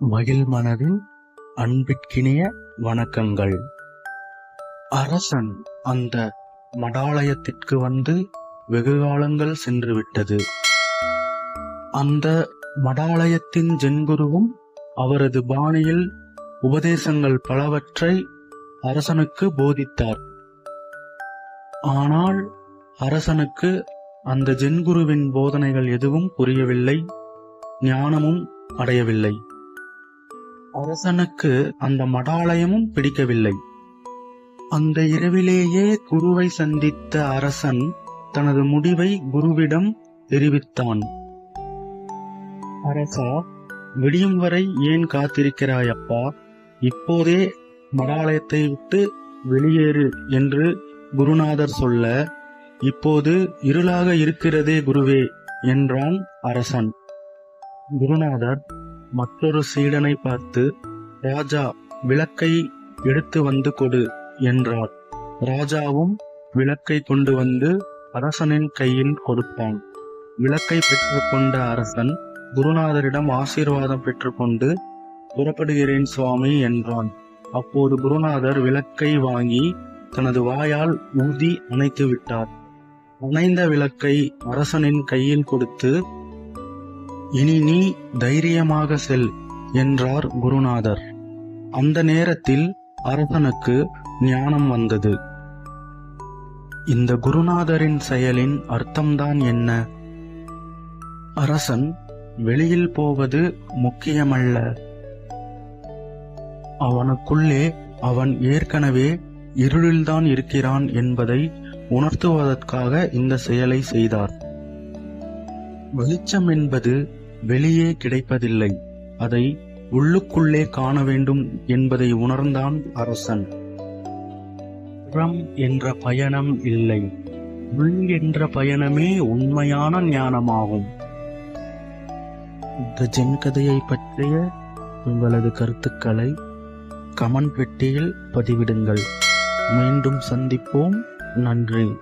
மகிழ் மனதின் அன்பிற்கினிய வணக்கங்கள். அரசன் அந்த மடாலயத்திற்கு வந்து வெகு காலங்கள் சென்று விட்டது அந்த மடாலயத்தின் ஜென்குருவும் அவரது பாணியில் உபதேசங்கள் பலவற்றை அரசனுக்கு போதித்தார். ஆனால் அரசனுக்கு அந்த ஜென்குருவின் போதனைகள் எதுவும் புரியவில்லை ஞானமும் அடையவில்லை. அரசனுக்கு அந்த மடாலயமும் பிடிக்கவில்லை. அந்த இரவிலேயே குருவை சந்தித்த அரசன் தனது முடிவை குருவிடம் தெரிவித்தான். அரசா விடியும் வரை ஏன் காத்திருக்கிறாயப்பா இப்போதே மடாலயத்தை விட்டு வெளியேறு என்று குருநாதர் சொல்ல இப்போது இருளாக இருக்கிறதே குருவே என்றான் அரசன். குருநாதர் மற்றொரு சீடனை பார்த்து ராஜா விளக்கை எடுத்து வந்து கொடு என்றார். ராஜாவும் விளக்கை கொண்டு வந்து அரசனின் கையில் கொடுத்தான். விளக்கை பெற்றுக்கொண்ட அரசன் குருநாதரிடம் ஆசீர்வாதம் பெற்றுக்கொண்டு புறப்படுகிறேன் சுவாமி என்றான். அப்போது குருநாதர் விளக்கை வாங்கி தனது வாயால் ஊதி அணைத்து விட்டார். அணைந்த விளக்கை அரசனின் கையில் கொடுத்து இனி நீ தைரியமாக செல் என்றார் குருநாதர். அந்த நேரத்தில் அரசனுக்கு ஞானம் வந்தது. இந்த குருநாதரின் செயலின் அர்த்தம்தான் என்ன? அரசன் வெளியில் போவது முக்கியமல்ல. அவனுக்குள்ளே அவன் ஏற்கனவே இருளில்தான் இருக்கிறான் என்பதை உணர்த்துவதற்காக இந்த செயலை செய்தார். வெளிச்சம் என்பது வெளியே கிடைப்பதில்லை. அதை உள்ளுக்குள்ளே காண வேண்டும் என்பதை உணர்ந்தான் அரசன். புறம் என்ற பயணம் இல்லை. உள் என்ற பயணமே உண்மையான ஞானமாகும். இந்த ஜென் கதையை பற்றிய உங்களது கருத்துக்களை கமெண்ட் பெட்டியில் பதிவிடுங்கள். மீண்டும் சந்திப்போம். நன்றி.